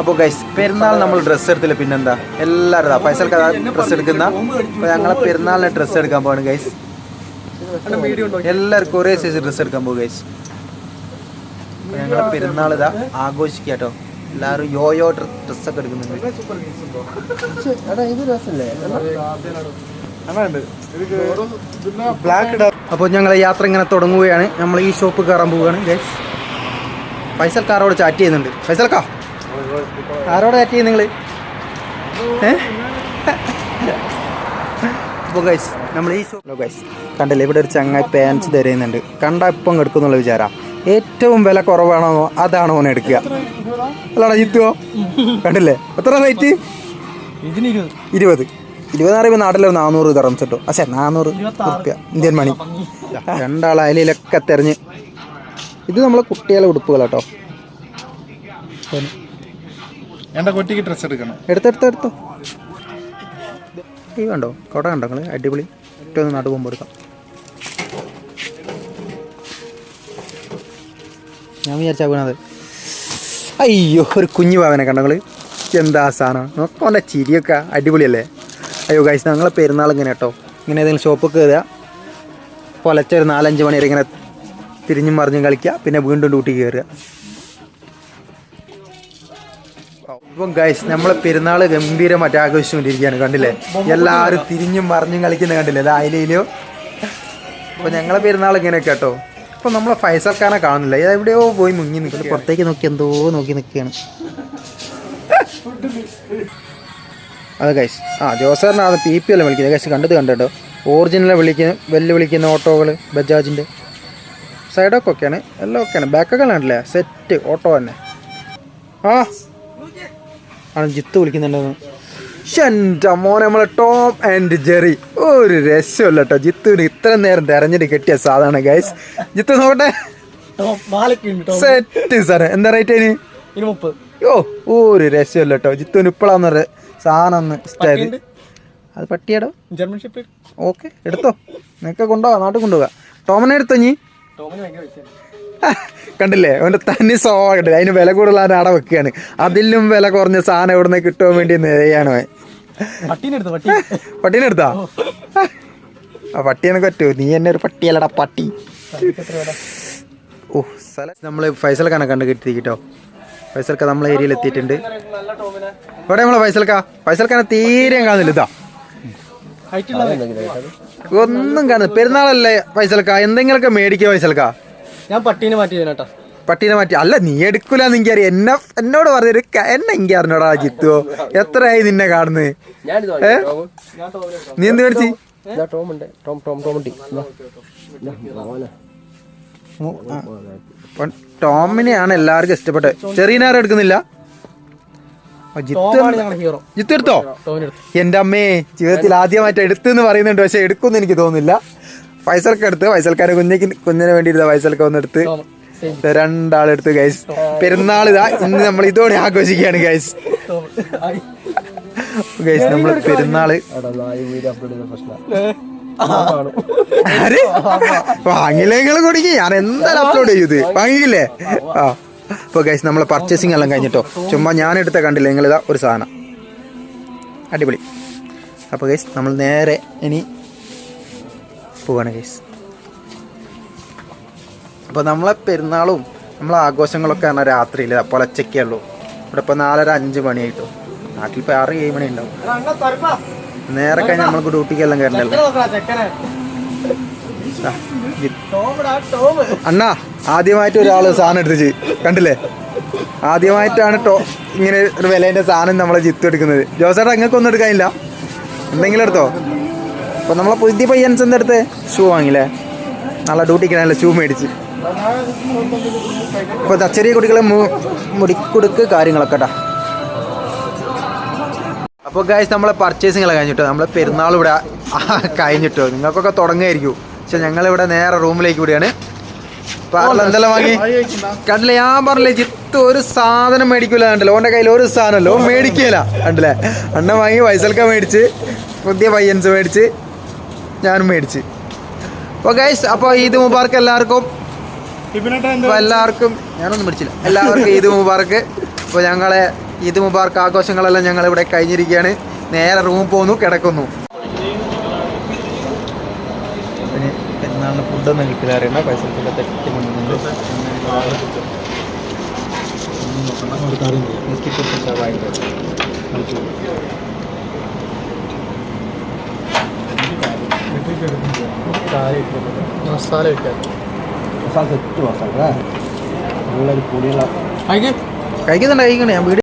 അപ്പോൾ ഗൈസ് പെരുന്നാൾ നമ്മൾ ഡ്രസ്സ് എടുത്തില്ല പിന്നെന്താ? എല്ലാവരും പൈസ ഡ്രസ്സ് എടുക്കുന്ന. അപ്പോൾ ഞങ്ങളെ പെരുന്നാളിന് ഡ്രസ്സ് എടുക്കാൻ പോവാണ് ഗൈസ് എല്ലാവർക്കും ഒരേ സൈസ് ഡ്രസ്സ് എടുക്കാൻ പോകും ഗൈസ് ഞങ്ങളെ പെരുന്നാൾ ഇതാ ആഘോഷിക്കുക കേട്ടോ. എല്ലാവരും യോയോ ഡ്രസ്സൊക്കെ എടുക്കുന്നുണ്ട് അപ്പോൾ ഞങ്ങളെ യാത്ര ഇങ്ങനെ തുടങ്ങുകയാണ്. നമ്മൾ ഈ ഷോപ്പ് കയറാൻ പോവുകയാണ് ഗൈസ് ഫൈസൽക്കാരോട് ചാറ്റ് ചെയ്യുന്നുണ്ട്. ഫൈസൽക്കാ? ആരോട് ചാറ്റ് നിങ്ങൾ അപ്പോൾ ഗൈസ് നമ്മൾ ഈ ഷോപ്പ് ഗൈസ് കണ്ടില്ലേ? ഇവിടെ ഒരു ചങ്ങായി പാൻസ് തരുന്നുണ്ട് കണ്ട ഇപ്പം എടുക്കുന്നുള്ള വിചാര. ഏറ്റവും വില കുറവാണോ അതാണ് ഓനെ എടുക്കുക? അല്ലാടാ ജിത്തുവോ? കണ്ടില്ലേ? എത്ര റേറ്റ് ഇരുപത്. ഇരുപത് പറയുമ്പോൾ നാട്ടിലൊരു നാനൂറ് തറംസ് കിട്ടും. പക്ഷേ നാനൂറ് റുപ്യ ഇന്ത്യൻ മണി രണ്ടാൾ അതിലൊക്കെ തെരഞ്ഞ്. ഇത് നമ്മളെ കുട്ടികളെ ഉടുപ്പുകൾ എന്റെ കുട്ടിക്ക് ഡ്രസ് എടുക്കണം. എടുത്തെടുത്തെടുത്തു ഈ കണ്ടോ? കുട കണ്ടോ നിങ്ങൾ അടിപൊളി. ഏറ്റവും ഒന്ന് നടു പോകുമ്പോൾ എടുക്കാം. ഞാൻ വിചാരിച്ചാ വീണത്. അയ്യോ ഒരു കുഞ്ഞു പാവനെ കണ്ടോ നിങ്ങൾ എന്താ സാധനം? നോക്കോന്റെ ചിരിയൊക്കെ അടിപൊളിയല്ലേ? അയ്യോ കഴിച്ച് ഞങ്ങളെ പെരുന്നാൾ ഇങ്ങനെ കേട്ടോ. ഇങ്ങനെ ഏതെങ്കിലും ഷോപ്പ് കയറുക പൊലച്ച ഒരു നാലഞ്ച് മണി വരെ ഇങ്ങനെ തിരിഞ്ഞും മറിഞ്ഞും കളിക്കുക. പിന്നെ വീണ്ടും ഡ്യൂട്ടി കയറുക ഇപ്പം ഗൈസ് നമ്മളെ പെരുന്നാൾ ഗംഭീരമായിട്ട് ആഘോഷിച്ചുകൊണ്ടിരിക്കുകയാണ് കണ്ടില്ലേ? എല്ലാവരും തിരിഞ്ഞും മറിഞ്ഞും കളിക്കുന്ന കണ്ടില്ലേ? അയിലയിലോ. അപ്പോൾ ഞങ്ങളെ പെരുന്നാൾ ഇങ്ങനെയൊക്കെ കേട്ടോ. ഇപ്പം നമ്മളെ ഫൈസൽക്കാരനെ കാണുന്നില്ല. എവിടെയോ പോയി മുങ്ങി നിൽക്കുന്നു പുറത്തേക്ക് നോക്കി എന്തോ നോക്കി നിൽക്കുകയാണ്. അതെ ഗൈസ് ആ ജോസറിനാണ് പി പി എല്ലാം വിളിക്കുന്നത്? ഗൈസ് കണ്ടത് കണ്ടോ? ഒറിജിനലെ വിളിക്കുന്ന വെല്ലുവിളിക്കുന്ന ഓട്ടോകൾ ബജാജിന്റെ സൈഡൊക്കെ ഒക്കെയാണ് എല്ലാം ഒക്കെയാണ്. ബാക്കൊക്കെ കണ്ടില്ലേ? സെറ്റ് ഓട്ടോ തന്നെ. ആ. ആണ് ജിത്ത് വിളിക്കുന്നുണ്ടെന്ന്. എന്റെ മോനെ നമ്മളെ ടോം ആൻഡ് ജെറി. ഒരു രസമല്ല കേട്ടോ. ജിത്തുവിന് ഇത്ര നേരം തെരഞ്ഞെടുത്ത് കെട്ടിയ സാധാരണ ഗൈസ് ജിത്തു നോക്കട്ടെ. സെറ്റ് സാറേ എന്താ റേറ്റ് അതിന്? ഓ ഒരു രസമല്ല കേട്ടോ. ജിത്തുവിന് ഇപ്പോഴാന്ന് പറഞ്ഞ സാധനം ഒന്ന് ഇഷ്ടമായി അത് പട്ടിയാടോ? ഓക്കെ എടുത്തോ. നിനക്ക് കൊണ്ടുപോവാ നാട്ടിൽ കൊണ്ടുപോവാ ടോമനെ എടുത്തോ നീ കണ്ടില്ലേ? അവന്റെ തന്നെ സ്വഭാവം കണ്ടില്ലേ? അതിന് വില കൂടുതലാണ് അവിടെ വെക്കുകയാണ്? അതിലും വില കുറഞ്ഞ സാധനം ഇവിടുന്ന് കിട്ടാൻ വേണ്ടി നേരെയാണ് അവൻ. പട്ടീനെ എടുത്തു? ആ പട്ടിയെ പറ്റൂ നീ എന്നെ ഒരു പട്ടിയല്ലടാ പട്ടി. ഓ സ്ഥലം നമ്മൾ ഫൈസൽഖാനെ കണ്ട് കിട്ടി. കേട്ടോ ഫൈസൽക്ക നമ്മളെ ഏരിയയിൽ എത്തിയിട്ടുണ്ട്. ഇവിടെ നമ്മളെ ഫൈസൽക്ക? ഫൈസൽക്കാനെ തീരെ കാണുന്നില്ല. ഇതാ. ഒന്നും കാണുന്നില്ല. പെരുന്നാളല്ലേ പൈസൽക്ക എന്തെങ്കിലുമൊക്കെ മേടിക്കുക പൈസൽക്ക ഞാൻ പട്ടീനെ മാറ്റി തരാം പട്ടീനെ മാറ്റി. അല്ല നീ എടുക്കൂല എനിക്കറിയാം. എന്നെ എന്നോട് പറഞ്ഞൊരു എന്നെ എനിക്ക് അറിഞ്ഞോടാ ജിത്തുവോ എത്രയായി നിന്നെ കാണുന്നത് ഏ? നീ എന്ത് മേടിച്ചു? ടോമിനെയാണ് എല്ലാവർക്കും ഇഷ്ടപ്പെട്ടത്. ചെറിയ നേരം എടുക്കുന്നില്ല? ഹീറോ ജിത്ത് എടുത്തോ? എടുത്തു. എന്റെ അമ്മേ ജീവിതത്തിൽ ആദ്യമായിട്ട് എടുത്തെന്ന് പറയുന്നുണ്ട്. പക്ഷെ എടുക്കുമെന്ന് എനിക്ക് തോന്നുന്നില്ല. ഫൈസൽക്ക് എടുത്ത്. ഫൈസൽക്കാരെ കുഞ്ഞു കുഞ്ഞിന് വേണ്ടി ഇരുന്ന ഫൈസൽക്ക് എടുത്ത്. സെയിം ദേ രണ്ടാളെടുത്ത് ഗൈസ് പെരുന്നാൾ ഇതാ. ഇന്ന് നമ്മൾ ഇതോടെ ആഘോഷിക്കുകയാണ് ഗൈസ് ഗൈസ് നമ്മൾ പെരുന്നാൾ ആര്? വാങ്ങിയില്ലെങ്കിൽ കുടിക്കും ഞാൻ എന്തായാലും അപ്ലോഡ് ചെയ്ത്. വാങ്ങിക്കില്ലേ? ആ. അപ്പോൾ ഗൈസ് നമ്മളെ പർച്ചേസിംഗ് എല്ലാം കഴിഞ്ഞിട്ടോ? ചുമ്മാ ഞാനെടുത്ത കണ്ടില്ല? നിങ്ങളിതാ ഒരു സാധനം. അടിപൊളി. അപ്പോൾ ഗൈസ് നമ്മൾ നേരെ ഇനി പോവാണ് ഗൈസ് അപ്പോൾ നമ്മളെ പെരുന്നാളും നമ്മളെ ആഘോഷങ്ങളൊക്കെ പറഞ്ഞാൽ രാത്രിയിൽ പൊലച്ചൊക്കെ ഉള്ളൂ. ഇവിടെ ഇപ്പോൾ നാലര അഞ്ച് മണിയായിട്ടു. നാട്ടിൽ ഇപ്പോൾ ആറ് ഏഴ് മണി ഉണ്ടാവും നേരെ കഴിഞ്ഞാൽ നമ്മൾക്ക് ഡ്യൂട്ടിക്ക് എല്ലാം കയറണ്ടല്ലോ ചെക്കനെ ആ, ഇത് ടോമിടാ ടോം അണ്ണാ ആദ്യമായിട്ട് ഒരാൾ സാധനം എടുത്തിച്ച് കണ്ടില്ലേ? ആദ്യമായിട്ടാണ് ടോ ഇങ്ങനെ ഒരു വിലേന്റെ സാധനം നമ്മളെ ജിത്ത് എടുക്കുന്നത്. ജോസേട്ടാ നിങ്ങൾക്ക് ഒന്നും എടുക്കാനില്ല. എന്തെങ്കിലും എടുത്തോ? അപ്പോൾ നമ്മളെ പുതിയ പയ്യൻസ് എന്താ എടുത്തേ? ഷൂ വാങ്ങില്ലേ നല്ല ഡ്യൂട്ടിക്ക് ഷൂ മേടിച്ച്. ഇപ്പോൾ ദാ ചെറിയ കുട്ടികളെ മുടിക്കുടുക്ക് കാര്യങ്ങളൊക്കെ അപ്പൊ അപ്പോൾ ഗായ്സ് നമ്മളെ പർച്ചേസിങ് എല്ലാം കഴിഞ്ഞിട്ടോ? നമ്മളെ പെരുന്നാൾ ഇവിടെ കഴിഞ്ഞിട്ടോ? നിങ്ങൾക്കൊക്കെ തുടങ്ങുമായിരിക്കും. പക്ഷെ ഞങ്ങളിവിടെ നേരെ റൂമിലേക്ക് കൂടിയാണ്. കണ്ടില്ല എന്തെല്ലാം വാങ്ങി? കണ്ടില്ലേ ഞാൻ പറഞ്ഞില്ലേ ജിത്ത് ഒരു സാധനം മേടിക്കൂല കണ്ടില്ല? ഓന്റെ കയ്യിൽ ഒരു സാധനമല്ലോ. മേടിക്കൂല മേടിക്കില്ല കണ്ടില്ലേ? അണ്ണ വാങ്ങി വൈസൽക്ക മേടിച്ച് പുതിയ പയ്യൻസ് മേടിച്ച് ഞാനും മേടിച്ച്. അപ്പോൾ ഗൈസ് അപ്പോൾ ഈദ് മുബാർക്ക് എല്ലാവർക്കും. അപ്പോൾ എല്ലാവർക്കും ഞാനൊന്നും മേടിച്ചില്ല. എല്ലാവർക്കും ഈദ് മുബാർക്ക് അപ്പോൾ ഞങ്ങളെ ഈദ് മുബാർക്ക് ആഘോഷങ്ങളെല്ലാം ഞങ്ങൾ ഇവിടെ കഴിഞ്ഞിരിക്കുകയാണ്. നേരെ റൂം പോകുന്നു കിടക്കുന്നു പിന്നെ ഫുഡൊന്നും കിട്ടില്ല അറിയണ്ട. പൈസ തെറ്റി കൊണ്ടുണ്ട് മസാല സെറ്റ് മസാല കഴിക്കും കഴിക്കുന്നുണ്ട് കഴിക്കണേ ഞാൻ വീട്